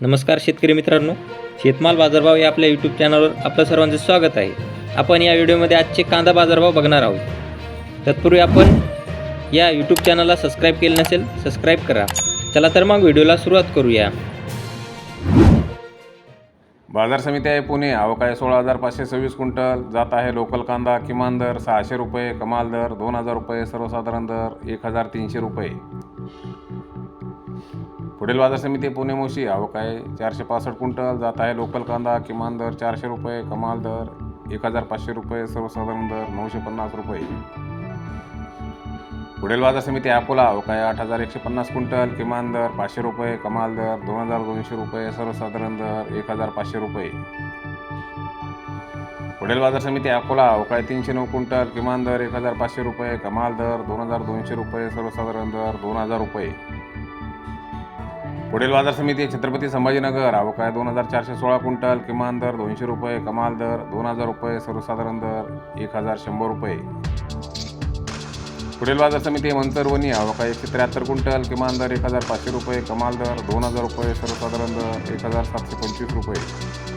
नमस्कार शेतकरी मित्रांनो. शेतमाल बाजारभाव या आपल्या यूट्यूब चॅनलवर आपलं सर्वांचं स्वागत आहे. आपण या व्हिडिओमध्ये आजचे कांदा बाजारभाव बघणार आहोत. तत्पूर्वी आपण या यूट्यूब चॅनलला सबस्क्राईब केलं नसेल सबस्क्राईब करा. चला तर मग व्हिडिओला सुरुवात करूया. बाजार समिती आहे पुणे. आवक आहे सोळा हजार पाचशे सव्वीस क्विंटल. जात आहे लोकल कांदा किमान दर सहाशे रुपये कमाल दर दोन हजार रुपये सर्वसाधारण दर एक हजार तीनशे रुपये. पुढील बाजार समिती पुणे मोशी आवक आहे चारशे पासष्ट क्विंटल जात आहे लोकल कांदा किमान दर चारशे रुपये कमाल दर एक हजार पाचशे रुपये सर्वसाधारण दर नऊशे पन्नास रुपये. पुढील बाजार समिती अकोला आवक आहे आठ हजार एकशे पन्नास क्विंटल किमान दर पाचशे रुपये कमाल दर दोन हजार दोनशे रुपये सर्वसाधारण दर एक हजार पाचशे रुपये. पुढील बाजार समिती अकोला आवक तीनशे नऊ क्विंटल किमान दर एक हजार पाचशे रुपये कमाल दर दोन हजार दोनशे रुपये सर्वसाधारण दर दोन हजार रुपये. पुढील बाजार समिती छत्रपती संभाजीनगर. आवक आहे दोन हजार चारशे सोळा क्विंटल किमान दर दोनशे रुपये कमाल दर दोन हजार रुपये सर्वसाधारण दर एक हजार शंभर रुपये. पुढील बाजार समिती आहे मंतरवणी एकशे त्र्याहत्तर क्विंटल किमान दर एक हजार पाचशे रुपये कमाल दर दोन हजार रुपये सर्वसाधारण दर एक हजार सातशे पंचवीस रुपये.